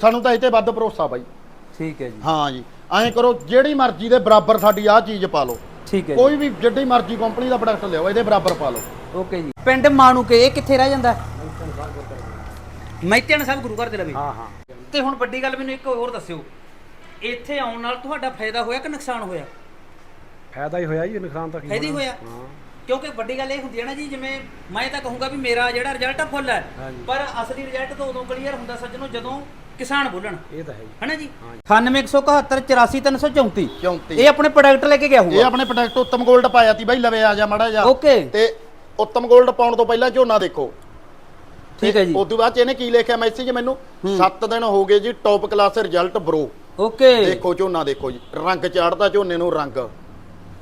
ਸਾਨੂੰ ਤਾਂ ਇਹ ਤੇ ਵੱਧ ਭਰੋਸਾ ਬਾਈ। ਠੀਕ ਹੈ ਜੀ। ਹਾਂ ਜੀ ਐਂ ਕਰੋ ਜਿਹੜੀ ਮਰਜ਼ੀ ਦੇ ਬਰਾਬਰ ਸਾਡੀ ਆਹ ਚੀਜ਼ ਪਾ ਲਓ। ਠੀਕ ਹੈ ਕੋਈ ਵੀ ਜਿੱਡੀ ਮਰਜ਼ੀ ਕੰਪਨੀ ਦਾ ਪ੍ਰੋਡਕਟ ਲਿਆਓ ਇਹਦੇ ਬਰਾਬਰ ਪਾ ਲਓ। ਓਕੇ ਜੀ। ਪਿੰਡ ਮਾਣੂਕੇ ਇਹ ਕਿੱਥੇ ਰਹਿ ਜਾਂਦਾ? ਮੈਤਿਆਣ ਸਾਹਿਬ ਗੁਰੂ ਘਰ ਦੇ ਲਵੇ ਹਾਂ ਹਾਂ। ਤੇ ਹੁਣ ਵੱਡੀ ਗੱਲ ਮੈਨੂੰ ਇੱਕ ਹੋਰ ਦੱਸਿਓ। ਇੱਥੇ ਆਉਣ ਨਾਲ ਤੁਹਾਡਾ ਫਾਇਦਾ ਹੋਇਆ ਕਿ ਨੁਕਸਾਨ ਹੋਇਆ? ਫਾਇਦਾ ਹੀ ਹੋਇਆ ਜੀ ਨੁਕਸਾਨ ਤਾਂ ਕੀ ਫਾਇਦਾ ਹੀ ਹੋਣਾ? ਹੋਇਆ। ਕਿਉਂਕਿ ਵੱਡੀ ਗੱਲ ਇਹ ਹੁੰਦੀ ਹੈ ਨਾ ਜੀ ਜਿਵੇਂ ਮੈਂ ਤਾਂ ਕਹੂੰਗਾ ਵੀ ਮੇਰਾ ਜਿਹੜਾ ਰਿਜ਼ਲਟ ਆ ਫੁੱਲ ਹੈ। ਹਾਂਜੀ। ਪਰ ਅਸਲੀ ਰਿਜ਼ਲਟ ਤਾਂ ਉਦੋਂ ਕਲੀਅਰ ਹੁੰਦਾ ਸੱਜਣੋ ਜਦੋਂ ਕਿਸਾਨ ਬੋਲਣ। ਇਹ ਤਾਂ ਹੈ ਜੀ। ਹਨਾ ਜੀ? 98171 34 ਇਹ ਆਪਣੇ ਪ੍ਰੋਡਕਟ ਲੈ ਕੇ ਗਿਆ ਇਹ ਹੋਊਗਾ ਆਪਣੇ ਪ੍ਰੋਡਕਟ ਉੱਤਮ 골ਡ ਪਾਇਆ ਤੀ ਬਾਈ ਲਵੇ ਆ ਜਾ ਮੜਾ ਜਾ ਓਕੇ ਤੇ ਉੱਤਮ 골ਡ ਪਾਉਣ ਤੋਂ ਪਹਿਲਾਂ ਝੋਨਾ ਦੇਖੋ। ਠੀਕ ਹੈ ਜੀ। ਉਸ ਤੋਂ ਬਾਅਦ 'ਚ ਇਹਨੇ ਕੀ ਲਿਖਿਆ ਮੈਸੇਜ ਮੈਨੂੰ? 7 ਦਿਨ ਹੋ ਗਏ ਜੀ top class result bro okay ਦੇਖੋ ਝੋਨਾ ਦੇਖੋ ਜੀ। ਰੰਗ ਚਾੜਦਾ ਝੋਨੇ ਨੂੰ ਰੰਗ।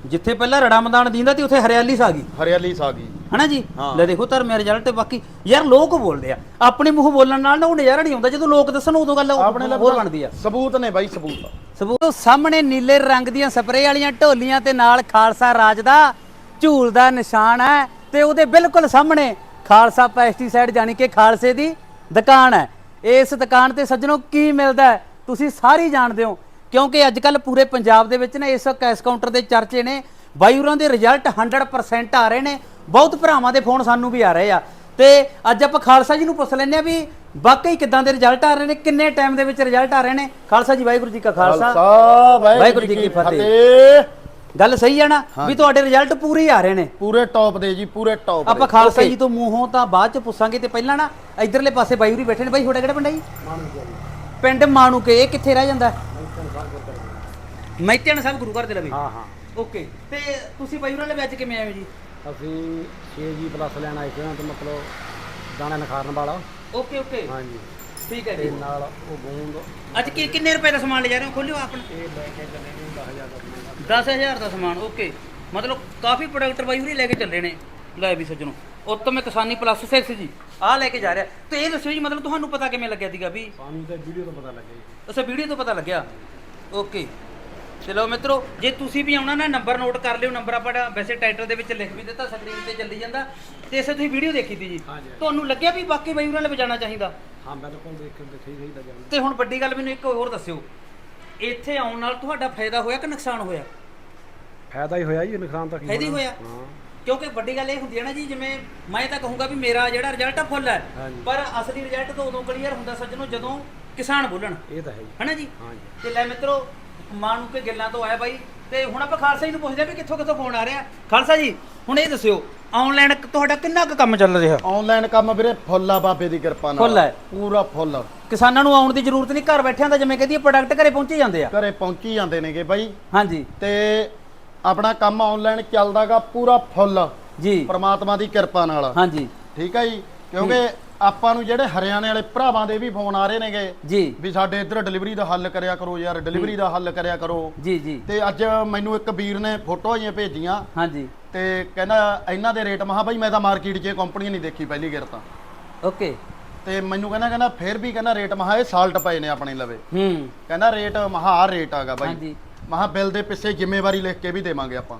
ਜਿੱਥੇ ਪਹਿਲਾਂ ਰੜਾ ਮੈਦਾਨ ਦੀਂਦਾ ਤੇ ਉੱਥੇ ਹਰਿਆਲੀ ਸਾ ਗਈ। ਹਰਿਆਲੀ ਸਾ ਗਈ। ਹਨਾ ਜੀ। ਲੈ ਦੇਖੋ ਧਰਮੇ ਰਿਜ਼ਲਟ ਬਾਕੀ ਯਾਰ ਲੋਕ ਬੋਲਦੇ ਆ। ਆਪਣੇ ਮੂੰਹ ਬੋਲਣ ਨਾਲ ਨਾ ਉਹ ਨਜ਼ਾਰਾ ਨਹੀਂ ਆਉਂਦਾ ਜਦੋਂ ਲੋਕ ਦੱਸਣ ਉਦੋਂ ਗੱਲ ਹੋਰ ਬਣਦੀ ਆ। ਸਬੂਤ ਨੇ ਬਾਈ ਸਬੂਤ। ਸਬੂਤ ਸਾਹਮਣੇ ਨੀਲੇ ਰੰਗ ਦੀਆਂ ਸਪਰੇਅ ਵਾਲੀਆਂ ਢੋਲੀਆਂ ਤੇ ਨਾਲ ਖਾਲਸਾ ਰਾਜ ਦਾ ਝੂਲ ਦਾ ਨਿਸ਼ਾਨ ਹੈ ਤੇ ਉਹਦੇ ਬਿਲਕੁਲ ਸਾਹਮਣੇ ਖਾਲਸਾ ਪੈਸਟੀਸਾਈਡ ਜਾਨੀ ਕਿ ਖਾਲਸੇ ਦੀ ਦੁਕਾਨ ਹੈ। ਇਸ ਦੁਕਾਨ ਤੇ ਸੱਜਣੋ ਕੀ ਮਿਲਦਾ ਤੁਸੀਂ ਸਾਰੀ ਜਾਣਦੇ ਹੋ ਕਿਉਂਕਿ ਅੱਜ ਕੱਲ ਪੂਰੇ ਪੰਜਾਬ ਦੇ ਵਿੱਚ ਨਾ ਇਸ ਕੈਸ਼ ਕਾਊਂਟਰ ਦੇ ਚਰਚੇ ਨੇ। ਬਾਈ ਹੋਰਾਂ ਦੇ ਰਿਜ਼ਲਟ 100% ਆ ਰਹੇ ਨੇ। ਬਹੁਤ ਭਰਾਵਾਂ ਦੇ ਫੋਨ ਸਾਨੂੰ ਵੀ ਆ ਰਹੇ ਆ। ਤੇ ਅੱਜ ਆਪਾਂ ਖਾਲਸਾ ਜੀ ਨੂੰ ਪੁੱਛ ਲੈਂਦੇ ਆ ਵੀ ਵਾਕਈ ਕਿਦਾਂ ਦੇ ਰਿਜ਼ਲਟ ਆ ਰਹੇ ਨੇ ਕਿੰਨੇ ਟਾਈਮ ਦੇ ਵਿੱਚ ਰਿਜ਼ਲਟ ਆ ਰਹੇ ਨੇ? ਖਾਲਸਾ ਜੀ ਵਾਹਿਗੁਰੂ ਜੀ ਕਾ ਖਾਲਸਾ। ਵਾਹਿਗੁਰੂ ਜੀ ਕੀ ਫਤਿਹ। ਗੱਲ ਸਹੀ ਹੈ ਨਾ ਵੀ ਤੁਹਾਡੇ ਰਿਜ਼ਲਟ ਪੂਰੇ ਆ ਰਹੇ ਨੇ। ਪੂਰੇ ਟੌਪ ਦੇ ਜੀ ਪੂਰੇ ਟੌਪ ਆਪਾਂ ਖਾਲਸਾ ਜੀ ਤੋਂ ਮੂੰਹੋਂ ਤਾਂ ਬਾਅਦ ਚ ਪੁੱਛਾਂਗੇ ਤੇ ਪਹਿਲਾਂ ਨਾ ਇਧਰਲੇ ਪਾਸੇ ਬਾਈ ਹੋਰੀ ਬੈਠੇ ਨੇ। ਬਾਈ ਤੁਹਾਡਾ ਕਿਹੜਾ ਪਿੰਡ ਹੈ ਜੀ? ਪਿੰਡ ਮਾਣੂਕੇ ਇਹ ਕਿੱਥੇ ਰਹਿ ਜਾਂਦਾ? ਮੈਤਿਆਣ ਸਾਹਿਬ ਗੁਰੂ ਘਰ ਦੇ ਲਵੇ ਹਾਂ ਹਾਂ। ਓਕੇ ਤੇ ਤੁਸੀਂ ਬਾਈ ਹੋਰਾਂ ਦੇ ਵਿੱਚ ਕਿਵੇਂ ਆਏ ਹੋ ਜੀ? ਅਸੀਂ 6G ਪਲੱਸ ਲੈਣ ਆਏ ਸੀ ਤੇ ਮਤਲਬ ਦਾਣਾ ਨਖਾਰਨ ਵਾਲਾ। Okay okay. ਹਾਂਜੀ। ਠੀਕ ਹੈ ਤੇ ਜੀ ਨਾਲ ਉਹ ਗੂੰਦ। ਅੱਜ ਕੀ ਕਿੰਨੇ ਰੁਪਏ ਦਾ ਸਮਾਨ ਲੈ ਜਾ ਰਹੇ ਹੋ? ਖੋਲਿਓ ਆਪਣਾ। ਇਹ ਲੈ ਕੇ ਚੱਲੇ ਨੇ 10000 ਦਾ ਸਮਾਨ। 10000 ਦਾ ਸਮਾਨ ਓਕੇ। ਮਤਲਬ ਕਾਫੀ ਪ੍ਰੋਡਕਟ ਬਾਈ ਹੋਰੀ ਲੈ ਕੇ ਚੱਲੇ ਨੇ। ਲੈ ਵੀ ਸੱਜਣੋ ਉੱਤਮ ਕਿਸਾਨੀ ਪਲੱਸ 6 ਜੀ। ਆਹ ਲੈ ਕੇ ਜਾ ਰਿਹਾ। ਤੇ ਇਹ ਦੱਸਿਓ ਜੀ ਮਤਲਬ ਤੁਹਾਨੂੰ ਪਤਾ ਕਿਵੇਂ ਲੱਗਿਆ ਸੀਗਾ ਵੀ? ਸਾਨੂੰ ਤਾਂ ਵੀਡੀਓ ਤੋਂ ਪਤਾ ਲੱਗਿਆ ਜੀ। ਅੱਛਾ ਵੀਡੀਓ ਤੋਂ ਪਤਾ ਲੱਗਿਆ। ਓਕੇ। ਚਲੋ ਮਿੱਤਰੋ ਜੇ ਤੁਸੀਂ ਵੀ ਆਉਣਾ ਨਾ ਨੰਬਰ ਨੋਟ ਕਰ ਲਿਓ ਨੰਬਰ ਆਪਾਂ ਵੈਸੇ ਟਾਈਟਲ ਦੇ ਵਿੱਚ ਲਿਖ ਵੀ ਦਿੱਤਾ ਸਕਰੀਨ ਤੇ ਚੱਲੀ ਜਾਂਦਾ। ਤੇ ਇਸੇ ਤੁਸੀਂ ਵੀਡੀਓ ਦੇਖੀ ਤੀ ਜੀ। ਹਾਂਜੀ। ਤੁਹਾਨੂੰ ਲੱਗਿਆ ਵੀ ਬਾਕੀ ਬਾਈ ਹੋਰਾਂ ਲਈ ਵਜਾਣਾ ਚਾਹੀਦਾ? ਹਾਂ ਬਿਲਕੁਲ ਦੇਖ ਕੇ ਤੇ ਸਹੀ ਸਹੀ ਦਾ ਜਾਣ। ਤੇ ਹੁਣ ਵੱਡੀ ਗੱਲ ਮੈਨੂੰ ਇੱਕ ਹੋਰ ਦੱਸਿਓ। ਇੱਥੇ ਆਉਣ ਨਾਲ ਤੁਹਾਡਾ ਫਾਇਦਾ ਹੋਇਆ ਕਿ ਨੁਕਸਾਨ ਹੋਇਆ? ਫਾਇਦਾ ਹੀ ਹੋਇਆ ਜੀ ਨੁਕਸਾਨ ਤਾਂ ਕੀ ਫਾਇਦਾ ਹੀ? ਹੋਇਆ। ਹਾਂ। ਕਿਉਂਕਿ ਵੱਡੀ ਗੱਲ ਇਹ ਹੁੰਦੀ ਹੈ ਨਾ ਜੀ ਜਿਵੇਂ ਮੈਂ ਤਾਂ ਕਹੂੰਗਾ ਵੀ ਮੇਰਾ ਜਿਹੜਾ ਰਿਜ਼ਲਟ ਆ ਫੁੱਲ ਹੈ। ਹਾਂਜੀ। ਪਰ ਅਸਲੀ ਰਿਜ਼ਲਟ ਤਾਂ ਉਦੋਂ ਕਲੀਅਰ ਹੁੰਦਾ ਸੱਜਣੋ ਜਦੋਂ ਕਿਸਾਨ ਬੋਲਣ। ਇਹ ਤਾਂ ਹੈ ਜੀ। ਹਨਾ ਜੀ? ਹਾਂਜੀ। ਤੇ ਲੈ ਮਿੱਤਰੋ ਮਾਂ ਨੂੰ ਕੇ ਗੱਲਾਂ ਤੋਂ ਆਇਆ ਬਾਈ ਤੇ ਹੁਣ ਆਪਾਂ ਖਾਲਸਾ ਜੀ ਨੂੰ ਪੁੱਛਦੇ ਆ ਵੀ ਕਿੱਥੋਂ ਕਿੱਥੋਂ ਫੋਨ ਆ ਰਿਹਾ। ਖਾਲਸਾ ਜੀ ਹੁਣ ਇਹ ਦੱਸਿਓ ਆਨਲਾਈਨ ਤੁਹਾਡਾ ਕਿੰਨਾ ਕੁ ਕੰਮ ਚੱਲ ਰਿਹਾ? ਆਨਲਾਈਨ ਕੰਮ ਵੀਰੇ ਫੁੱਲ ਆ ਬਾਬੇ ਦੀ ਕਿਰਪਾ ਨਾਲ। ਫੁੱਲ ਹੈ। ਪੂਰਾ ਫੁੱਲ। ਕਿਸਾਨਾਂ ਨੂੰ ਆਉਣ ਦੀ ਜ਼ਰੂਰਤ ਨਹੀਂ ਘਰ ਬੈਠਿਆਂ ਦਾ ਜਿਵੇਂ ਕਹਦੀ ਪ੍ਰੋਡਕਟ ਘਰੇ ਪਹੁੰਚੇ ਜਾਂਦੇ ਆ। ਘਰੇ ਪਹੁੰਚੀ ਜਾਂਦੇ ਨੇਗੇ ਬਾਈ। ਹਾਂਜੀ। ਤੇ ਆਪਣਾ ਕੰਮ ਆਨਲਾਈਨ ਚੱਲਦਾਗਾ ਪੂਰਾ ਫੁੱਲ। ਜੀ। ਪ੍ਰਮਾਤਮਾ ਦੀ ਕਿਰਪਾ ਨਾਲ। ਹਾਂਜੀ। ਠੀਕ ਹੈ ਜੀ? ਕਿਉਂਕਿ ਆਪਾਂ ਨੂੰ ਜਿਹੜੇ ਹਰਿਆਣੇ ਵਾਲੇ ਭਰਾਵਾਂ ਦੇ ਵੀ ਫੋਨ ਆ ਰਹੇ ਨੇਗੇ ਜੀ। ਵੀ ਸਾਡੇ ਇੱਧਰ ਡਿਲੀਵਰੀ ਦਾ ਹੱਲ ਕਰਿਆ ਕਰੋ ਯਾਰ ਡਿਲੀਵਰੀ ਦਾ ਹੱਲ ਕਰਿਆ ਕਰੋ। ਜੀ ਜੀ। ਤੇ ਅੱਜ ਮੈਨੂੰ ਇੱਕ ਵੀਰ ਨੇ ਫੋਟੋ ਆਈਆਂ ਭੇਜੀਆਂ। ਹਾਂਜੀ। ਤੇ ਕਹਿੰਦਾ ਇਹਨਾਂ ਦੇ ਰੇਟ ਮਹਾ ਬਾਈ ਮੈਂ ਤਾਂ ਮਾਰਕੀਟ 'ਚ ਇਹ ਕੰਪਨੀ ਨਹੀਂ ਦੇਖੀ ਪਹਿਲੀ ਗਿਰ ਤਾਂ। ਓਕੇ। ਤੇ ਮੈਨੂੰ ਕਹਿੰਦਾ ਕਹਿੰਦਾ ਫਿਰ ਵੀ ਕਹਿੰਦਾ ਰੇਟ ਮਹਾ ਇਹ ਸਾਲਟ ਪਏ ਨੇ ਆਪਣੇ ਲਵੇ। ਹੂੰ। ਕਹਿੰਦਾ ਰੇਟ ਮਹਾ ਆ ਰੇਟ ਆਗਾ ਬਾਈ। ਹਾਂਜੀ। ਮਹਾ ਬਿੱਲ ਦੇ ਪਿੱਛੇ ਜ਼ਿੰਮੇਵਾਰੀ ਲਿਖ ਕੇ ਵੀ ਦੇਵਾਂਗੇ ਆਪਾਂ।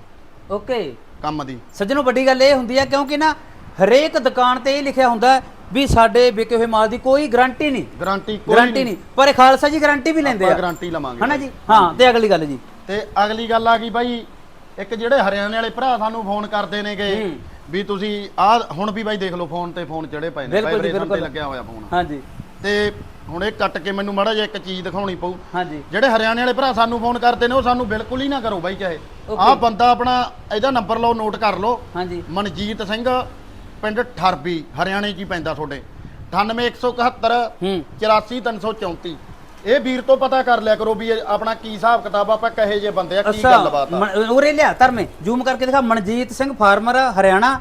ਓਕੇ। ਕੰਮ ਦੀ। ਸੱਜਣੋ ਵੱਡੀ ਗੱਲ ਇਹ ਹੁੰਦੀ ਹੈ ਕਿਉਂਕਿ ਨਾ ਹਰੇਕ ਦੁਕਾਨ ਤੇ ਇਹ ਲਿਖਿਆ ਹੁੰਦਾ ਵੀ ਸਾਡੇ ਵਿਕੇ ਹੋਏ ਮਾਲ ਦੀ ਕੋਈ ਗਾਰੰਟੀ ਨਹੀਂ। ਗਾਰੰਟੀ ਕੋਈ ਗਾਰੰਟੀ ਨਹੀਂ। ਪਰ ਇਹ ਖਾਲਸਾ ਜੀ ਗਾਰੰਟੀ ਵੀ ਲੈਂਦੇ ਆ। ਗਾਰੰਟੀ ਲਵਾਂਗੇ ਹਨਾ ਜੀ? ਹਾਂ ਤੇ ਅਗਲੀ ਗੱਲ ਜੀ। ਤੇ ਅਗਲੀ ਗੱਲ ਆ ਗਈ ਬਾਈ ਇੱਕ ਜਿਹੜੇ ਹਰਿਆਣੇ ਵਾਲੇ ਭਰਾ ਸਾਨੂੰ ਫੋਨ ਕਰਦੇ ਨੇਗੇ। ਵੀ ਤੁਸੀਂ ਆ ਹੁਣ ਵੀ ਬਾਈ ਦੇਖ ਲਓ ਫੋਨ ਤੇ ਫੋਨ ਚੜੇ ਪਏ ਨੇ vibration ਤੇ। ਲੱਗਿਆ ਹੋਇਆ ਫੋਨ। ਹਾਂਜੀ ਤੇ ਹੁਣ ਇਹ ਕੱਟ ਕੇ ਮੈਨੂੰ ਮਾੜਾ ਜਿਹਾ ਇੱਕ ਚੀਜ਼ ਦਿਖਾਉਣੀ ਪਊ। ਹਾਂਜੀ ਜਿਹੜੇ ਹਰਿਆਣੇ ਵਾਲੇ ਭਰਾ ਸਾਨੂੰ ਫੋਨ ਕਰਦੇ ਨੇ ਉਹ ਸਾਨੂੰ ਬਿਲਕੁਲ ਹੀ ਨਾ ਕਰੋ ਬਾਈ ਚਾਹੇ. ਆਹ ਬੰਦਾ ਆਪਣਾ ਇਹਦਾ ਨੰਬਰ ਲਓ ਨੋਟ ਕਰ ਲਓ। ਹਾਂਜੀ ਮਨਜੀਤ ਸਿੰਘ ਪਿੰਡ ਠਰਬੀ ਹਰਿਆਣੇ 'ਚ ਹੀ ਪੈਂਦਾ ਤੁਹਾਡੇ? 98171 ਹੂੰ। 84334 ਇਹ ਵੀਰ ਤੋਂ ਪਤਾ ਕਰ ਲਿਆ ਕਰੋ ਵੀ ਇਹ ਆਪਣਾ ਕੀ ਹਿਸਾਬ ਕਿਤਾਬ ਆ, ਆਪਾਂ ਕਹੇ ਜੇ ਬੰਦੇ ਆ ਕੀ ਗੱਲਬਾਤ ਆ। ਮਨ- ਉਰੇ ਲਿਆ ਧਰਮੇ ਜ਼ੂਮ ਕਰਕੇ ਦਿਖਾ ਮਨਜੀਤ ਸਿੰਘ ਫਾਰਮਰ ਹਰਿਆਣਾ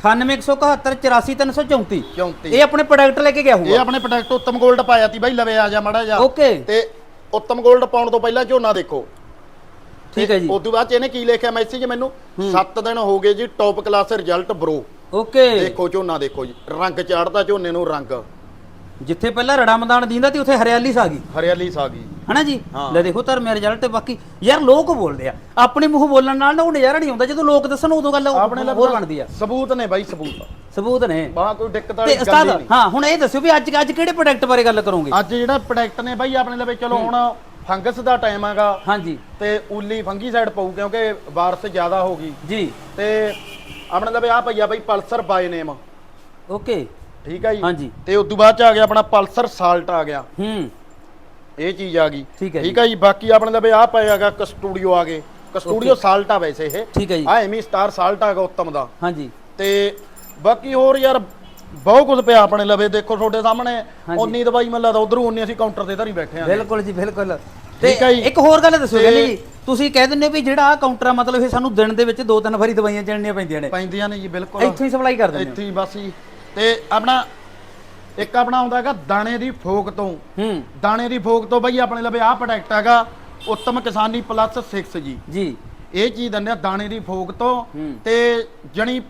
9817744334 34 ਇਹ ਆਪਣੇ ਪ੍ਰੋਡਕਟ ਲੈ ਕੇ ਗਿਆ ਇਹ ਹੋਊਗਾ ਆਪਣੇ ਪ੍ਰੋਡਕਟ ਉੱਤਮ 골ਡ ਪਾਇਆ ਤੀ ਬਾਈ ਲਵੇ ਆ ਜਾ ਮੜਾ ਜਾ ਓਕੇ ਤੇ ਉੱਤਮ 골ਡ ਪਾਉਣ ਤੋਂ ਪਹਿਲਾਂ ਝੋਨਾ ਦੇਖੋ। ਠੀਕ ਹੈ ਜੀ। ਉਸ ਤੋਂ ਬਾਅਦ 'ਚ ਇਹਨੇ ਕੀ ਲਿਖਿਆ ਮੈਸੇਜ ਮੈਨੂੰ? 7 ਦਿਨ ਹੋ ਗਏ ਜੀ top class result bro okay. ਦੇਖੋ ਝੋਨਾ ਦੇਖੋ ਜੀ। ਰੰਗ ਚਾੜਦਾ ਝੋਨੇ ਨੂੰ ਰੰਗ। ਜਿੱਥੇ ਪਹਿਲਾਂ ਰੜਾ ਮੈਦਾਨ ਦਿੰਦਾ ਤੇ ਉੱਥੇ ਹਰਿਆਲੀ ਸਾ ਗਈ। ਹਰਿਆਲੀ ਸਾ ਗਈ। ਹਨਾ ਜੀ? ਹਾਂ। ਲੈ ਦੇਖੋ ਧਰਮੇ ਰਿਜ਼ਲਟ ਤੇ ਬਾਕੀ ਯਾਰ ਲੋਕ ਬੋਲਦੇ ਆ। ਆਪਣੇ ਮੂੰਹ ਬੋਲਣ ਨਾਲ ਨਾ ਉਹ ਨਜ਼ਾਰਾ ਨਹੀਂ ਆਉਂਦਾ ਜਦੋਂ ਲੋਕ ਦੱਸਣ ਉਦੋਂ ਗੱਲ ਆਪਣੇ ਲਈ ਹੋਰ ਬਣਦੀ ਆ। ਸਬੂਤ ਨੇ ਬਾਈ ਸਬੂਤ। ਸਬੂਤ ਨੇ। ਬਾਹ ਕੋਈ ਦਿੱਕਤ ਵਾਲੀ ਗੱਲ ਉਸਤਾਦ ਨਹੀਂ। ਹਾਂ ਹੁਣ ਇਹ ਦੱਸਿਓ ਵੀ ਅੱਜ ਅੱਜ ਕਿਹੜੇ ਪ੍ਰੋਡਕਟ ਬਾਰੇ ਗੱਲ ਕਰੋਗੇ? ਅੱਜ ਜਿਹੜਾ ਪ੍ਰੋਡਕਟ ਨੇ ਬਾਈ ਆਪਣੇ ਲਈ ਚਲੋ ਹੁਣ ਫੰਗਸ ਦਾ ਟਾਈਮ ਹੈਗਾ ਹਾਂਜੀ। ਤੇ ਉਲੀ ਫੰਗੀਸਾਈਡ ਪਊ ਕਿਉਂਕਿ ਬਾਰਿਸ਼ ਜ਼ਿਆਦਾ ਹੋ ਗਈ। ਜੀ। ਤੇ ਆਪਣੇ ਲਈ ਆ ਪਈਆ ਬਾਈ ਪਲਸਰ ਬਾਈ ਨੇਮ ਓਕੇ। ਠੀਕ ਹੈ ਜੀ? ਹਾਂਜੀ। ਤੇ ਉਸ ਤੋਂ ਬਾਅਦ ਚ ਆ ਗਿਆ ਆਪਣਾ ਪਲਸਰ ਸਾਲਟ ਆ ਗਿਆ। ਹੂੰ। ਇਹ ਚੀਜ਼ ਆ ਗਈ। ਠੀਕ ਹੈ ਜੀ। ਬਾਕੀ ਆਪਣੇ ਲਈ ਆ ਪਏਗਾ ਕਸਟੂਡੀਓ ਆ ਗਏ। ਕਸਟੂਡੀਓ ਸਾਲਟ ਆ ਵੈਸੇ ਇਹ। ਠੀਕ ਹੈ ਜੀ। ਆ ਐਮੀ ਸਟਾਰ ਸਾਲਟ ਆ ਗਿਆ ਉੱਤਮ ਦਾ। ਹਾਂਜੀ। ਤੇ ਬਾਕੀ ਹੋਰ ਯਾਰ ਬਹੁਤ ਕੁਝ ਪਿਆ ਆਪਣੇ ਲਵੇ ਦੇਖੋ ਤੁਹਾਡੇ ਸਾਹਮਣੇ। ਉਨੀ ਦਵਾਈ ਮੈਨੂੰ ਲੱਗਦਾ ਉਧਰੋਂ ਉਨੀ ਅਸੀਂ ਕਾਊਂਟਰ ਤੇ ਧਰੀ ਬੈਠੇ ਆਂ। ਬਿਲਕੁਲ ਜੀ ਬਿਲਕੁਲ। ਤੇ ਠੀਕ ਹੈ ਜੀ। ਇੱਕ ਹੋਰ ਗੱਲ ਦੱਸੋ ਜੀ ਤੁਸੀਂ ਕਹਿ ਦਿੰਦੇ ਹੋ ਵੀ ਜਿਹੜਾ ਆ ਕਾਊਂਟਰ ਆ ਮਤਲਬ ਇਹ ਸਾਨੂੰ ਦਿਨ ਦੇ ਵਿੱਚ ਦੋ ਤਿੰਨ ਵਾਰੀ ਦਵਾਈਆਂ ਚੜਨੀਆਂ ਪੈਂਦੀਆਂ ਨੇ। ਪੈਂਦੀਆਂ ਨੇ ਜੀ ਬਿਲਕੁਲ। ਇੱਥੋਂ ਹੀ ਸਪਲਾਈ ਕਰ ਦਿੰਦੇ ਇੱਥੇ ਹੀ ਬਸ ਜੀ। ਤੇ ਆਪਣਾ ਇੱਕ ਆਪਣਾ ਆਉਂਦਾ ਹੈਗਾ ਦਾਣੇ ਦੀ ਫੋਕ ਤੋਂ। ਹੋ। ਦਾਣੇ ਦੀ ਫੋਕ ਤੋਂ ਬਈ ਆਪਣੇ ਲਵੇ ਆਹ ਪ੍ਰੋਡਕਟ ਹੈਗਾ ਉੱਤਮ ਕਿਸਾਨੀ ਪਲੱਸ 6 ਜੀ। ਜੀ। ਇਹ ਚੀਜ਼ ਦਿੰਦੇ ਆ ਦਾਣੇ ਦੀ ਫੋਕ ਤੋਂ। ਤੇ ਜਣੀ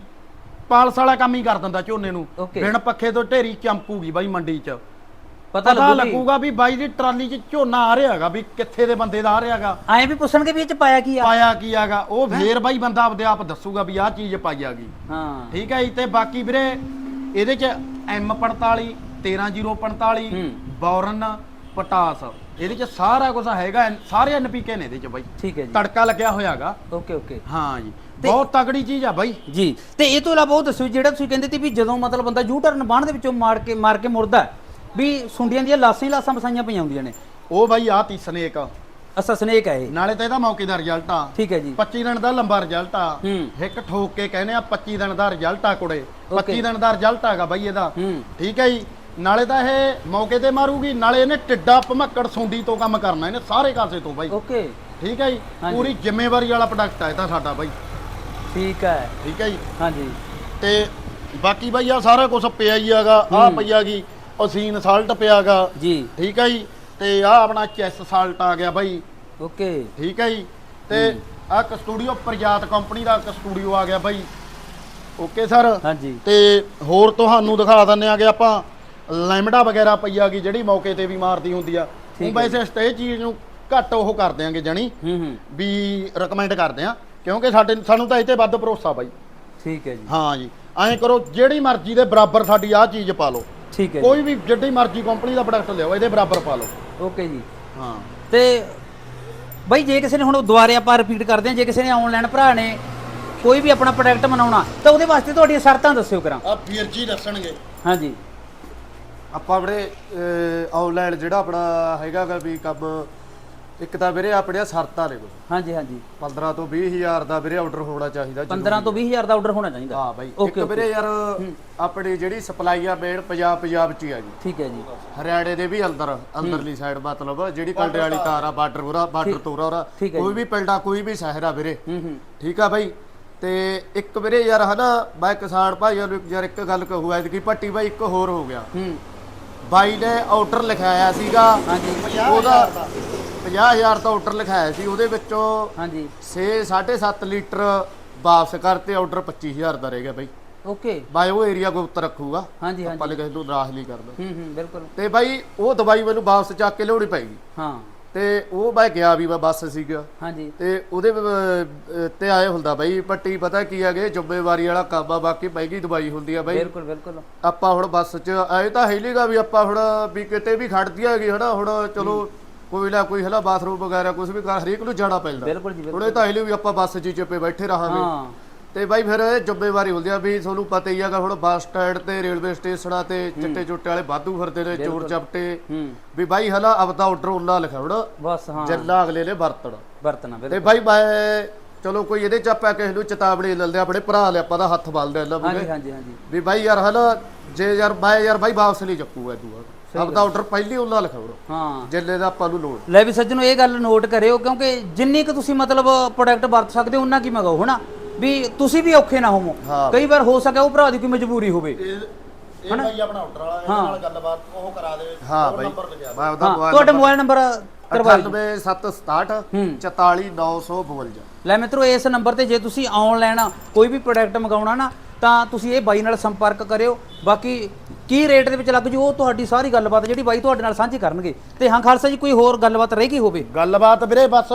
ਪਾਲਸ ਵਾਲਾ ਕੰਮ ਹੀ ਕਰ ਦਿੰਦਾ ਝੋਨੇ ਨੂੰ। Okay। ਬਿਨ ਪੱਖੇ ਤੋਂ ਢੇਰੀ ਚੰਪੂਗੀ ਬਾਈ ਮੰਡੀ 'ਚ। ਪਤਾ ਪਤਾ ਲੱਗੂ ਵੀ। ਲੱਗੂਗਾ ਵੀ ਬਾਈ ਦੀ ਟਰਾਲੀ 'ਚ ਝੋਨਾ ਆ ਰਿਹਾ ਹੈਗਾ ਵੀ ਕਿੱਥੇ ਦੇ ਬੰਦੇ ਦਾ ਆ ਰਿਹਾ ਹੈਗਾ। ਐਂ ਵੀ ਪੁੱਛਣਗੇ ਵੀ ਇਹ ਚ ਪਾਇਆ ਕੀ ਆ? ਪਾਇਆ ਕੀ ਹੈਗਾ। ਉਹ ਫੇਰ ਬਾਈ ਬੰਦਾ ਆਪਦੇ ਆਪ ਦੱਸੂਗਾ ਵੀ ਆਹ ਚੀਜ਼ ਪਾਈ ਹੈਗੀ। ਹਾਂ। ਠੀਕ ਹੈ ਜੀ ਤੇ ਬਾਕੀ ਵੀਰੇ ਇਹਦੇ 'ਚ M45 13045 ਹੂੰ। ਬੌਰਨ ਪਟਾਸ। ਇਹਦੇ 'ਚ ਸਾਰਾ ਕੁਝ ਹੈਗਾ ਸਾਰੇ ਐਨਪੀਕੇ ਨੇ ਇਹਦੇ 'ਚ ਬਾਈ। ਠੀਕ ਹੈ ਜੀ। ਤੜਕਾ ਲੱਗਿਆ ਹੋਇਆਗਾ। Okay okay. ਹਾਂ ਜੀ। ਬਹੁਤ ਤਗੜੀ ਚੀਜ਼ ਆ ਬਾਈ। ਜੀ। ਤੇ ਇਹ ਤੋਂ ਇਲਾਵਾ ਉਹ ਦੱਸੋ ਜਿਹੜਾ ਤੁਸੀਂ ਕਹਿੰਦੇ ਸੀ ਵੀ ਜਦੋਂ ਮਤਲਬ ਬੰਦਾ ਯੂ ਟਰਨ ਬਾਣ ਦੇ ਵਿੱਚੋਂ ਮਾਰ ਕੇ ਮਾਰ ਕੇ ਮੁੜਦਾ ਹੈ, ਵੀ ਸੁੰਡੀਆਂ ਦੀਆਂ ਲਾਸਾਂ ਹੀ ਲਾਸਾਂ ਵਸਾਈਆਂ ਪਈਆਂ ਹੁੰਦੀਆਂ ਨੇ। ਉਹ ਬਾਈ ਆ ਤੀ ਸਨੇਕ। ਅਸਾ ਸਨੇਕ ਹੈ ਇਹ। ਨਾਲੇ ਤਾਂ ਇਹਦਾ ਮੌਕੇ ਦਾ ਰਿਜ਼ਲਟ ਆ। ਠੀਕ ਹੈ ਜੀ। 25 ਦਿਨ ਦਾ ਲੰਬਾ ਰਿਜ਼ਲਟ ਆ। ਇੱਕ ਠੋਕ ਕੇ ਕਹਿੰਦੇ ਆ 25 ਦਿਨ ਦਾ ਰਿਜ਼ਲਟ ਆ ਕੁੜੇ। Okay। 25 ਦਿਨ ਦਾ ਰਿਜ਼ਲਟ ਹੈਗਾ ਬਾਈ ਇਹਦਾ। ਠੀਕ ਹੈ ਜੀ। ਨਾਲੇ ਤਾਂ ਇਹ ਮੌਕੇ ਤੇ ਮਾਰੂਗੀ ਨਾਲੇ ਇਹਨੇ ਟਿੱਡਾ ਭਮੱਕੜ ਸੁੰਡੀ ਤੋਂ ਕੰਮ ਕਰਨਾ ਇਹਨੇ ਸਾਰੇ ਕਾਸੇ ਤੋਂ ਬਾਈ। ਓਕੇ। ਠੀਕ ਹੈ ਜੀ? ਹਾਂਜੀ। ਪੂਰੀ ਜ਼ਿੰਮੇਵਾਰੀ ਵਾਲਾ ਪ੍ਰੋਡਕਟ ਆ ਇਹ ਤਾਂ ਸਾਡਾ ਬਾਈ। ਠੀਕ ਹੈ। ਠੀਕ ਹੈ ਜੀ? ਹਾਂਜੀ। ਤੇ ਬਾਕੀ ਬਾਈ ਆ ਸਾਰਾ ਕੁਝ ਪਿਆ ਹੀ ਹੈਗਾ ਆ ਪਈਆ ਗਈ ਅਸੀਨ ਸਾਲਟ ਪਿਆਗਾ ਜੀ। ਠੀਕ ਹੈ ਜੀ? ਤੇ ਆ ਆਪਣਾ ਚੈਸ ਸਾਲਟ ਆ ਗਿਆ ਬਾਈ। ਓਕੇ। ਠੀਕ ਹੈ ਜੀ? ਤੇ ਆ ਕਸਟੂਡੀਓ ਪ੍ਰਜਾਤ ਕੰਪਨੀ ਦਾ ਕਸਟੂਡੀਓ ਆ ਗਿਆ ਬਾਈ। Okay sir. ਹਾਂਜੀ। ਤੇ ਹੋਰ ਤੁਹਾਨੂੰ ਦਿਖਾ ਦਿੰਨੇ ਆਗੇ ਆਪਾਂ। ਲੈਮਡਾ ਵਗੈਰਾ ਪਈ ਆਗੀ ਜਿਹੜੀ ਮੌਕੇ ਤੇ ਵੀ ਮਾਰਦੀ ਹੁੰਦੀ ਆ। ਉਹ ਵੈਸੇ ਸਟੇ ਚੀਜ਼ ਨੂੰ ਘੱਟ ਉਹ ਕਰ ਦਿਆਂਗੇ ਜਣੀ ਹੂੰ ਹੂੰ। ਵੀ ਰეკਮੈਂਡ ਕਰਦੇ ਆ। ਕਿਉਂਕਿ ਸਾਡੇ ਸਾਨੂੰ ਤਾਂ ਇਹ ਤੇ ਵੱਧ ਭਰੋਸਾ ਬਾਈ। ਠੀਕ ਹੈ ਜੀ। ਹਾਂ ਜੀ। ਐਂ ਕਰੋ ਜਿਹੜੀ ਮਰਜ਼ੀ ਦੇ ਬਰਾਬਰ ਸਾਡੀ ਆ ਚੀਜ਼ ਪਾ ਲਓ। ਠੀਕ ਹੈ ਕੋਈ ਵੀ ਜਿੱਡੀ ਮਰਜ਼ੀ ਕੰਪਨੀ ਦਾ ਪ੍ਰੋਡਕਟ ਲਿਆਓ ਇਹਦੇ ਬਰਾਬਰ ਪਾ ਲਓ। ਓਕੇ ਜੀ। ਹਾਂ। ਤੇ ਬਈ ਜੇ ਕਿਸੇ ਨੇ ਹੁਣ ਦੁਬਾਰੇ ਆਪਾਂ ਰਿਪੀਟ ਕਰਦੇ ਹਾਂ ਜੇ ਕਿਸੇ ਨੇ ਆਨਲਾਈਨ ਭਰਾ ਨੇ ਕੋਈ ਵੀ ਆਪਣਾ ਪ੍ਰੋਡਕਟ ਬਣਾਉਣਾ ਤਾਂ ਉਹਦੇ ਵਾਸਤੇ ਤੁਹਾਡੀਆਂ ਸ਼ਰਤਾਂ ਦੱਸਿਓ ਕਰਾਂ। ਆ ਵੀਰ ਜੀ ਦੱਸਣਗੇ। ਹਾਂਜੀ। ਆਪਾਂ ਵੀਰੇ ਆਨਲਾਈਨ ਜਿਹੜਾ ਆਪਣਾ ਹੈਗਾਗਾ ਵੀ ਕੰਮ ਇੱਕ ਤਾਂ ਵੀਰੇ ਆਪਣੇ ਸ਼ਰਤਾਂ ਨੇ ਕੁਝ ਹਾਂਜੀ ਹਾਂਜੀ। 15 ਤੋਂ 20 ਹਜ਼ਾਰ ਦਾ ਵੀਰੇ ਆਰਡਰ ਹੋਣਾ ਚਾਹੀਦਾ 15 ਤੋਂ 20000 ਦਾ ਆਰਡਰ ਹੋਣਾ ਚਾਹੀਦਾ। ਹਾਂ ਬਾਈ। ਇੱਕ ਵੀਰੇ ਯਾਰ ਆਪਣੀ ਜਿਹੜੀ ਸਪਲਾਈ ਆ ਮੇਨ ਪੰਜਾਬ ਪੰਜਾਬ ਚ ਹੀ ਆ ਜੀ। ਠੀਕ ਹੈ ਜੀ। ਹਰਿਆਣੇ ਦੇ ਵੀ ਅੰਦਰ ਅੰਦਰਲੀ ਸਾਈਡ ਮਤਲਬ ਜਿਹੜੀ ਕੰਡੇ ਵਾਲੀ ਤਾਰ ਆ ਬਾਰਡਰ ਉਰਾ ਬਾਰਡਰ ਤੋਂ ਉਰਾ ਕੋਈ ਵੀ ਪਿੰਡਾ ਕੋਈ ਵੀ ਸ਼ਹਿਰ ਆ ਵੀਰੇ। ਹੂੰ ਹੂੰ। ਠੀਕ ਆ ਬਾਈ। ਤੇ ਇੱਕ ਵੀਰੇ ਯਾਰ ਹਨਾ ਮੈਂ ਕਿਸਾਨ ਭਾਈਆਂ ਨੂੰ ਯਾਰ ਇੱਕ ਗੱਲ ਕਹੂੰ ਐਤਕੀ ਪੱਟੀ ਬਾਈ ਇੱਕ ਹੋਰ ਹੋ ਗਿਆ। ਹੂੰ। ਬਾਈ ਨੇ ਆਰਡਰ ਲਿਖਾਇਆ ਸੀਗਾ। ਹਾਂਜੀ ਉਹਦਾ 50000 ਦਾ ਆਰਡਰ ਲਿਖਾਇਆ ਸੀ। ਉਹਦੇ ਵਿੱਚੋਂ ਹਾਂਜੀ। 6 7.5 ਲੀਟਰ ਵਾਪਸ ਕਰਤੇ ਆਰਡਰ 25000 ਦਾ ਰਹਿ ਗਿਆ ਬਾਈ। ਓਕੇ। ਬਾਈ ਉਹ ਏਰੀਆ ਗੁਪਤ ਰੱਖੂਗਾ। ਹਾਂਜੀ ਆਪਾਂ ਹਾਂਜੀ ਲਿਖੇ ਨੂੰ ਰਾਹ ਨਹੀਂ ਕਰਦਾ ਹੂੰ ਹੂੰ ਬਿਲਕੁਲ। ਤੇ ਬਾਈ ਉਹ ਦਵਾਈ ਮੈਨੂੰ ਵਾਪਸ ਚੱਕ ਕੇ ਲਿਆਉਣੀ ਪੈਗੀ ਹਾਂ। ਤੇ ਉਹ ਮੈਂ ਗਿਆ ਵੀ ਬੱਸ ਸੀਗਾ। ਹਾਂਜੀ। ਤੇ ਉਹਦੇ ਵ- ਤੇ ਆਏ ਹੁੰਦਾ ਬਾਈ ਪੱਟੀ ਪਤਾ ਕੀ ਹੈਗੇ ਜ਼ਿੰਮੇਵਾਰੀ ਵਾਲਾ ਕੰਮ ਆ ਬਾਕੀ ਮਹਿੰਗੀ ਦਵਾਈ ਹੁੰਦੀ ਆ ਬਾਈ। ਬਿਲਕੁਲ ਬਿਲਕੁਲ। ਆਪਾਂ ਹੁਣ ਬੱਸ 'ਚ ਆਏ ਤਾਂ ਹੈ ਨਹੀਂਗਾ ਵੀ ਆਪਾਂ ਹੁਣ ਵੀ ਕਿਤੇ ਵੀ ਖੜਦੀ ਹੈਗੀ ਹਨਾ ਹੁਣ ਚਲੋ ਕੋਈ ਨਾ ਕੋਈ ਹਲਾ ਬਾਥਰੂਮ ਵਗੈਰਾ ਕੁਝ ਵੀ ਕਰ ਹਰੇਕ ਨੂੰ ਜਾਣਾ ਪੈਂਦਾ। ਬਿਲਕੁਲ ਜੀ ਹੁਣ ਬਿਲਕੁਲ ਇਹ ਤਾਂ ਹੈ ਵੀ ਆਪਾਂ ਬੱਸ 'ਚ ਹੀ ਚੁੱਪੇ ਬੈਠੇ ਰਹਾਂਗੇ। ਹਾਂ। ਤੇ ਬਾਈ ਫਿਰ ਇਹ ਜ਼ਿੰਮੇਵਾਰੀ ਹੁੰਦੀ ਆ ਵੀ ਤੁਹਾਨੂੰ ਪਤਾ ਹੀ ਹੈਗਾ ਹੁਣ ਬੱਸ ਸਟੈਂਡ ਤੇ ਰੇਲਵੇ ਸਟੇਸ਼ਨਾਂ ਤੇ ਚਿੱਟੇ ਚੁੱਟੇ ਵਾਲੇ ਵਾਧੂ ਫਿਰਦੇ ਨੇ ਚੋਰ ਚਪਟੇ। ਵੀ ਬਾਈ ਹਲਾ ਆਪਦਾ ਆਰਡਰ ਉਹਨਾਂ ਲਿਖਾਉਣਾ ਬਸ ਹਾਂ। ਜੱਲਾ ਅਗਲੇ ਨੇ ਵਰਤਣਾ। ਵਰਤਣਾ ਤੇ ਬਾਈ ਮੈਂ ਚਲੋ ਕੋਈ ਇਹਦੇ ਚ ਆਪਾਂ ਕਿਸੇ ਨੂੰ ਚੇਤਾਵਨੀ ਲੈਂਦੇ ਆਪਣੇ ਭਰਾ ਲੈ ਆਪਾਂ ਦਾ ਹੱਥ ਬਲਦੇ ਅੱਲਾ ਹਾਂਜੀ ਬੁਗੇ ਹਾਂਜੀ ਹਾਂਜੀ ਵੀ ਬਾਈ ਯਾਰ ਹਨਾ ਜੇ ਯਾਰ ਬਾਈ ਯਾਰ ਬਾਈ ਵਾਪਸ ਨਹੀਂ ਚੱਕੂਗਾ ਦੂਆ। ਆਪਦਾ ਆਰਡਰ ਪਹਿਲੀ ਉਹਨਾਂ ਲਿਖਾਉਣਾ ਹਾਂ। ਜੱਲੇ ਦਾ ਆਪਾਂ ਨੂੰ ਲੋੜ। ਲੈ ਵੀ ਸੱਜਣੋ ਇਹ ਗੱਲ ਨੋਟ ਕਰਿਓ ਕਿਉਂਕਿ ਜਿੰਨੀ ਕੁ ਤੁਸੀਂ ਮਤਲਬ ਪ੍ਰੋਡਕਟ ਵਰਤ ਸਕਦੇ ਹੋ ਉਹਨਾਂ ਕੀ ਮੰਗਾਓ ਹਨਾ? ਵੀ ਤੁਸੀਂ ਵੀ ਔਖੇ ਨਾ ਹੋਵੋ। ਹਾਂ। ਕਈ ਵਾਰ ਹੋ ਸਕੇ ਉਹ ਭਰਾ ਦੀ ਕੋਈ ਮਜਬੂਰੀ ਹੋਵੇ। ਇਹ ਇਹ ਬਾਈ ਆਪਣਾ ਆਰਡਰ ਵਾਲਾ ਇਹਦੇ ਹਾਂ। ਨਾਲ ਗੱਲਬਾਤ ਉਹ ਕਰਾ ਦੇ ਹਾਂ ਹੋਰ ਬਾਈ। ਨੰਬਰ ਲਿਖਿਆ। ਮੈਂ ਉਹਦਾ ਹਾਂ ਮੋਬਾਈਲ ਤੁਹਾਡਾ ਮੋਬਾਈਲ ਨੰਬਰ ਕਰਵਾ ਦਿਓ। 98767 ਹੂੰ। 44952 ਲੈ ਮਿੱਤਰੋ ਇਸ ਨੰਬਰ ਤੇ ਜੇ ਤੁਸੀਂ ਆਨਲਾਈਨ ਕੋਈ ਵੀ ਪ੍ਰੋਡਕਟ ਮੰਗਾਉਣਾ ਨਾ ਤਾਂ ਤੁਸੀਂ ਇਹ ਬਾਈ ਨਾਲ ਸੰਪਰਕ ਕਰਿਓ। ਬਾਕੀ ਕੀ ਰੇਟ ਦੇ ਵਿੱਚ ਲੱਗ ਜੂ ਉਹ ਤੁਹਾਡੀ ਸਾਰੀ ਗੱਲਬਾਤ ਜਿਹੜੀ ਬਾਈ ਤੁਹਾਡੇ ਨਾਲ ਸਾਂਝੀ ਕਰਨਗੇ। ਤੇ ਹਾਂ ਖਾਲਸਾ ਜੀ ਕੋਈ ਹੋਰ ਗੱਲਬਾਤ ਰਹਿ ਗਈ ਹੋਵੇ? ਗੱਲਬਾਤ ਵੀਰੇ ਬਸ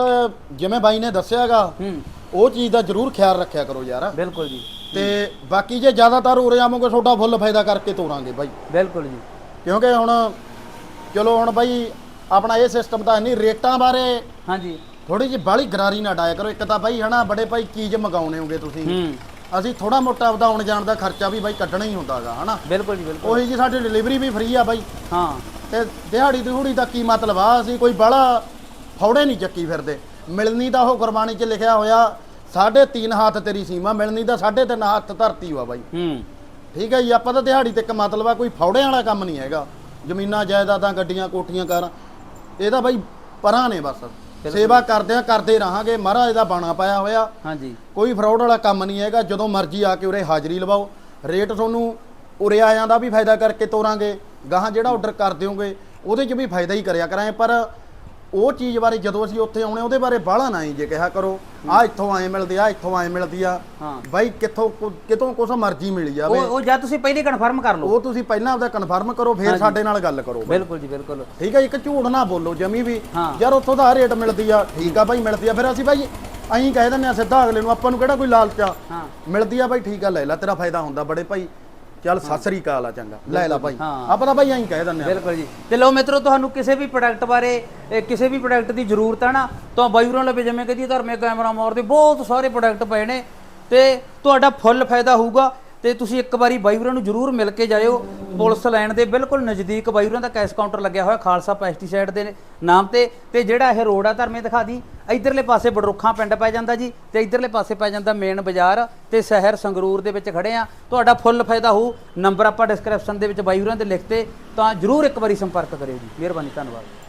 ਜਿਵੇਂ ਬਾਈ ਨੇ ਦੱਸਿਆਗਾ ਹੂੰ। ਉਹ ਚੀਜ਼ ਦਾ ਜ਼ਰੂਰ ਖਿਆਲ ਰੱਖਿਆ ਕਰੋ ਯਾਰ। ਬਿਲਕੁਲ ਜੀ। ਤੇ ਬਾਕੀ ਜੇ ਜ਼ਿਆਦਾਤਰ ਉਰੇ ਆਵੋਗੇ ਤੁਹਾਡਾ ਫੁੱਲ ਫਾਇਦਾ ਕਰਕੇ ਤੋਰਾਂਗੇ ਬਾਈ। ਬਿਲਕੁਲ ਜੀ। ਕਿਉਂਕਿ ਹੁਣ ਚਲੋ ਹੁਣ ਬਾਈ ਆਪਣਾ ਇਹ ਸਿਸਟਮ ਤਾਂ ਨਹੀਂ ਰੇਟਾਂ ਬਾਰੇ ਹਾਂਜੀ। ਥੋੜੀ ਜਿਹੀ ਬਾਲੀ ਗਰਾਰੀ ਨਾ ਡਾਇਆ ਕਰੋ। ਇੱਕ ਤਾਂ ਬਾਈ ਹਨਾ ਬੜੇ ਭਾਈ ਚੀਜ਼ ਮੰਗਾਉਣੇ ਹੋਗੇ ਤੁਸੀਂ। ਅਸੀਂ ਥੋੜਾ ਮੋਟਾ ਵਧਾਉਣ ਜਾਣ ਦਾ ਖਰਚਾ ਵੀ ਬਾਈ ਕੱਢਣਾ ਹੀ ਹੁੰਦਾਗਾ ਹਨਾ। ਬਿਲਕੁਲ ਜੀ ਬਿਲਕੁਲ। ਉਹੀ ਜੀ ਸਾਡੀ ਡਿਲੀਵਰੀ ਵੀ ਫ੍ਰੀ ਆ ਬਾਈ। ਹਾਂ। ਤੇ ਦਿਹਾੜੀ ਦਿਹੂੜੀ ਦਾ ਕੀ ਮਤਲਬ ਆ? ਅਸੀਂ ਕੋਈ ਬਾਲਾ ਫੌੜੇ ਨਹੀਂ ਚੱਕੀ ਫਿਰਦੇ। ਮਿਲਣੀ ਤਾਂ ਉਹ ਕੁਰਬਾਨੀ 'ਚ ਲਿਖਿਆ ਹੋਇਆ ਸਾਢੇ ਤਿੰਨ ਹੱਥ ਤੇਰੀ ਸੀਮਾ ਮਿਲਣੀ ਤਾਂ ਸਾਢੇ ਤਿੰਨ ਹੱਥ ਧਰਤੀ ਵਾ ਬਾਈ। ਹੂੰ। ਠੀਕ ਹੈ ਜੀ ਆਪਾਂ ਤਾਂ ਦਿਹਾੜੀ ਤੇ ਇੱਕ ਮਤਲਬ ਆ ਕੋਈ ਫੌੜਿਆਂ ਵਾਲਾ ਕੰਮ ਨਹੀਂ ਹੈਗਾ। ਜ਼ਮੀਨਾਂ ਜਾਇਦਾਦਾਂ ਗੱਡੀਆਂ ਕੋਠੀਆਂ ਕਾਰਾਂ ਇਹ ਤਾਂ ਬਾਈ ਪਰਾਂ ਨੇ ਬਸ। ਸੇਵਾ ਕਰਦੇ ਆ ਕਰਦੇ ਰਹਾਂਗੇ। ਮਹਾਰਾਜ ਦਾ ਬਾਣਾ ਪਾਇਆ ਹੋਇਆ। ਹਾਂਜੀ। ਕੋਈ ਫਰਾਡ ਵਾਲਾ ਕੰਮ ਨਹੀਂ ਹੈਗਾ ਜਦੋਂ ਮਰਜ਼ੀ ਆ ਕੇ ਉਰੇ ਹਾਜ਼ਰੀ ਲਵਾਓ। ਰੇਟ ਤੁਹਾਨੂੰ ਉਰੇ ਆਇਆਂ ਦਾ ਵੀ ਫਾਇਦਾ ਕਰਕੇ ਤੋਰਾਂਗੇ। ਗਾਹਾਂ ਜਿਹੜਾ ਆਰਡਰ ਕਰ ਦਿਓਗੇ ਉਹਦੇ 'ਚ ਵੀ ਫਾਇਦਾ ਹੀ ਕਰਿਆ ਕਰਾਂਗੇ। ਪਰ ਉਹ ਚੀਜ਼ ਬਾਰੇ ਜਦੋਂ ਅਸੀਂ ਉੱਥੇ ਆਉਣੇ ਉਹਦੇ ਬਾਰੇ ਬਾਹਲਾ ਨਾ ਹੀ ਜੇ ਕਿਹਾ ਕਰੋ। ਆ ਇੱਥੋਂ ਆਏ ਮਿਲਦੀ ਆ ਇੱਥੋਂ ਆਏ ਮਿਲਦੀ ਆ। ਹਾਂ। ਬਾਈ ਕਿੱਥੋਂ ਕੁ- ਕਿਤੋਂ ਕੁਛ ਮਰਜ਼ੀ ਮਿਲੀ ਜਾਵੇ। ਉਹ ਉਹ ਜਦ ਤੁਸੀਂ ਪਹਿਲੇ ਕਨਫਰਮ ਕਰ ਲਓ। ਉਹ ਤੁਸੀਂ ਪਹਿਲਾਂ ਆਪਦਾ ਕਨਫਰਮ ਕਰੋ ਫਿਰ ਸਾਡੇ ਨਾਲ ਗੱਲ ਕਰੋ ਬਿਲਕੁਲ ਜੀ ਬਿਲਕੁਲ। ਠੀਕ ਹੈ ਇੱਕ ਝੂਠ ਨਾ ਬੋਲੋ ਜਮੀ ਵੀ। ਹਾਂ। ਯਾਰ ਉੱਥੋਂ ਦਾ ਰੇਟ ਮਿਲਦੀ ਆ। ਠੀਕ ਆ ਬਾਈ ਮਿਲਦੀ ਆ। ਫਿਰ ਅਸੀਂ ਬਾਈ ਅਸੀਂ ਕਹਿ ਦਿੰਦੇ ਆ ਸਿੱਧਾ ਅਗਲੇ ਨੂੰ ਆਪਾਂ ਨੂੰ ਕਿਹੜਾ ਕੋਈ ਲਾਲਚ ਆ? ਹਾਂ। ਮਿਲਦੀ ਆ ਬਾਈ ਠੀਕ ਆ ਲੈ ਲੈ ਤੇਰਾ ਫਾਇਦਾ ਹੁੰਦਾ ਬੜੇ ਭਾਈ। ਚੱਲ ਸਤਿ ਸ੍ਰੀ ਅਕਾਲ ਆ ਚੰਗਾ। ਲੈ ਲੈ ਭਾਈ। ਹਾਂ। ਆਪਾਂ ਤਾਂ ਬਾਈ ਐਂ ਕਹਿ ਦਿੰਦੇ ਆ ਬਿਲਕੁਲ ਜੀ। ਤੇ ਲੋ ਮਿੱਤਰੋ ਤੁਹਾਨੂੰ ਕਿਸੇ ਵੀ ਪ੍ਰੋਡਕਟ ਬਾਰੇ ਇਹ ਕਿਸੇ ਵੀ ਪ੍ਰੋਡਕਟ ਦੀ ਜ਼ਰੂਰਤ ਹੈ ਨਾ ਤਾਂ ਬਾਈਰਾਂ ਲਵੇ ਜਿਵੇਂ ਕਹਦੀ ਧਰਮੇ ਕੈਮਰਾ ਮਾਰਦੇ ਬਹੁਤ ਸਾਰੇ ਪ੍ਰੋਡਕਟ ਪਏ ਨੇ। ਤੇ ਤੁਹਾਡਾ ਫੁੱਲ ਫਾਇਦਾ ਹੋਊਗਾ। ਤੇ ਤੁਸੀਂ ਇੱਕ ਵਾਰੀ ਬਾਈਵਰਾਂ ਨੂੰ ਜ਼ਰੂਰ ਮਿਲ ਕੇ ਜਾਇਓ। ਪੁਲਿਸ ਲਾਈਨ ਦੇ ਬਿਲਕੁਲ ਨਜ਼ਦੀਕ ਬਾਈਰਾਂ ਦਾ ਕੈਸ਼ ਕਾਊਂਟਰ ਲੱਗਿਆ ਹੋਇਆ, ਖਾਲਸਾ ਪੈਸਟੀਸਾਈਡ ਦੇ ਨਾਮ ਤੇ। ਤੇ ਜਿਹੜਾ ਇਹ ਰੋਡ ਆ, ਧਰਮੇ ਦਿਖਾ ਦੀ। ਇਧਰਲੇ ਪਾਸੇ ਬੜਰੁੱਖਾਂ ਪਿੰਡ ਪੈ ਜਾਂਦਾ ਜੀ, ਤੇ ਇਧਰਲੇ ਪਾਸੇ ਪੈ ਜਾਂਦਾ ਮੇਨ ਬਾਜ਼ਾਰ ਤੇ ਸ਼ਹਿਰ ਸੰਗਰੂਰ ਦੇ ਵਿੱਚ ਖੜੇ ਆ। ਤੁਹਾਡਾ ਫੁੱਲ ਫਾਇਦਾ ਹੋਊ। ਨੰਬਰ ਆਪਾਂ ਡਿਸਕ੍ਰਿਪਸ਼ਨ ਦੇ ਵਿੱਚ ਬਾਈਵਰਾਂ ਦੇ ਲਿਖਤੇ, ਤਾਂ ਜਰੂਰ ਇੱਕ ਵਾਰੀ ਸੰਪਰਕ ਕਰਿਓ ਜੀ। ਮਿਹਰਬਾਨੀ, ਧੰਨਵਾਦ।